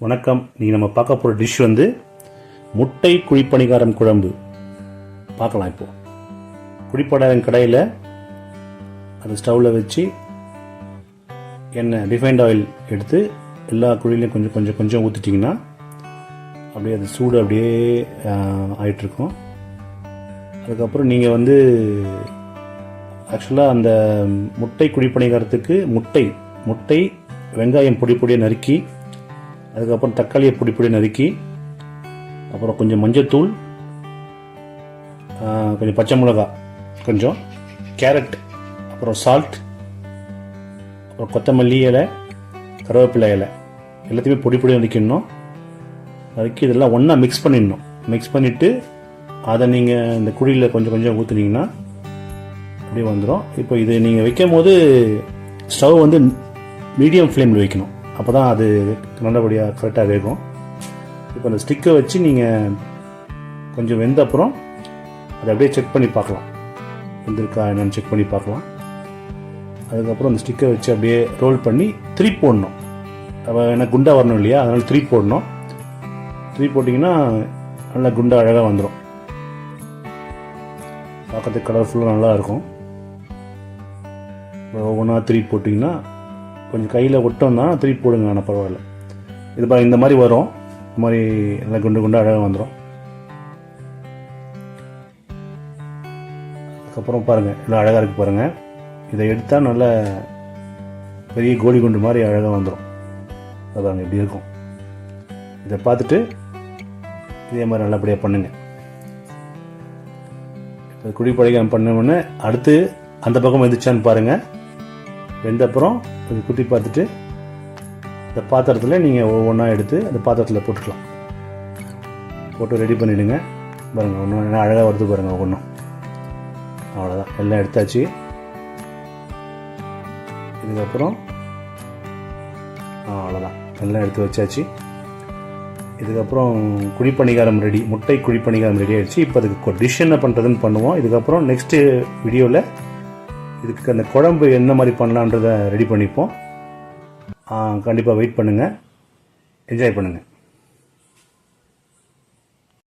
வணக்கம். நீங்கள் நம்ம பார்க்க போகிற டிஷ் வந்து முட்டை குழிப்பணிகாரம் குழம்பு. பார்க்கலாம் இப்போ. குழிப்பணிகாரம் கடையில் அது ஸ்டவ்வில் வச்சு எண்ணெய் ரிஃபைண்ட் ஆயில் எடுத்து எல்லா குழிலையும் கொஞ்சம் கொஞ்சம் கொஞ்சம் ஊற்றிட்டிங்கன்னா அப்படியே அது சூடு அப்படியே ஆகிட்டுருக்கும் அதுக்கப்புறம் நீங்கள் வந்து ஆக்சுவலாக அந்த முட்டை குழிப்பணிகாரத்துக்கு முட்டை முட்டை வெங்காயம் பொடி பொடியாக நறுக்கி அதுக்கப்புறம் தக்காளியை பொடி பொடி நறுக்கி அப்புறம் கொஞ்சம் மஞ்சத்தூள் கொஞ்சம் பச்சை மிளகா கொஞ்சம் கேரட் அப்புறம் சால்ட் அப்புறம் கொத்தமல்லி இலை கருவேப்பிலை இலை. எல்லாத்தையுமே பொடி பொடி நறுக்கிடணும். நறுக்கி இதெல்லாம் ஒன்றா மிக்ஸ் பண்ணிடணும். மிக்ஸ் பண்ணிவிட்டு அதை நீங்கள் இந்த குழியில் கொஞ்சம் கொஞ்சம் ஊற்றுனீங்கன்னா அப்படியே வந்துடும் இப்போ இது நீங்கள் வைக்கும் போது ஸ்டவ் வந்து மீடியம் ஃப்ளேமில் வைக்கணும். அப்போ தான் அது நல்லபடியாக கரெக்டாக வேகும். இப்போ அந்த ஸ்டிக்கை வச்சு நீங்கள் கொஞ்சம் வெந்த அப்புறம் அதை அப்படியே செக் பண்ணி பார்க்கலாம். வெந்திருக்கா என்னென்னு செக் பண்ணி பார்க்கலாம். அதுக்கப்புறம் அந்த ஸ்டிக்கை வச்சு அப்படியே ரோல் பண்ணி த்ரீ போடணும். அப்போ ஏன்னா குண்டா வரணும் இல்லையா? அதனால் த்ரீ போடணும். த்ரீ போட்டிங்கன்னா நல்லா குண்டா அழகாக வந்துடும் பார்க்கறதுக்கு கலர்ஃபுல்லாக நல்லா இருக்கும். ஒவ்வொன்றா த்ரீ போட்டிங்கன்னா கொஞ்சம் கையில் ஒட்டோம்னா திருப்பி போடுங்க ஆனால் பரவாயில்ல. இது பா இந்த மாதிரி வரும். இந்த மாதிரி நல்லா குண்டு குண்டு அழகாக வந்துடும் அதுக்கப்புறம் பாருங்கள் எல்லாம் அழகாக இருக்கு பாருங்கள் இதை எடுத்தால் நல்ல பெரிய கோலி குண்டு மாதிரி அழகாக வந்துடும் அதாங்க இப்படி இருக்கும். இதை பார்த்துட்டு இதே மாதிரி நல்லபடியாக பண்ணுங்கள் இப்போ பண்ண உடனே அடுத்து அந்த பக்கம் வந்துச்சான்னு பாருங்கள் வெந்த அப்புறம் கொஞ்சம் குத்தி பார்த்துட்டு இந்த பாத்திரத்தில் நீங்கள் ஒவ்வொன்றா எடுத்து அந்த பாத்திரத்தில் போட்டுக்கலாம். போட்டு ரெடி பண்ணிவிடுங்க பாருங்கள் ஒன்றும் என்ன அழகாக வருது பாருங்கள் ஒவ்வொன்றும். அவ்வளோதான் எல்லாம் எடுத்தாச்சு. இதுக்கப்புறம் அவ்வளோதான் எல்லாம் எடுத்து வச்சாச்சு. இதுக்கப்புறம் குழிப்பணிகாரம் ரெடி முட்டை குழிப்பணிகாரம் ரெடி ஆகிடுச்சு இப்போ அதுக்கு டிஷ் என்ன பண்ணுறதுன்னு பண்ணுவோம். இதுக்கப்புறம் நெக்ஸ்ட்டு வீடியோவில் இதுக்கு அந்த குழம்பு என்ன மாதிரி பண்ணலான்றதை ரெடி பண்ணிப்போம். கண்டிப்பாக வெயிட் பண்ணுங்கள் என்ஜாய் பண்ணுங்கள்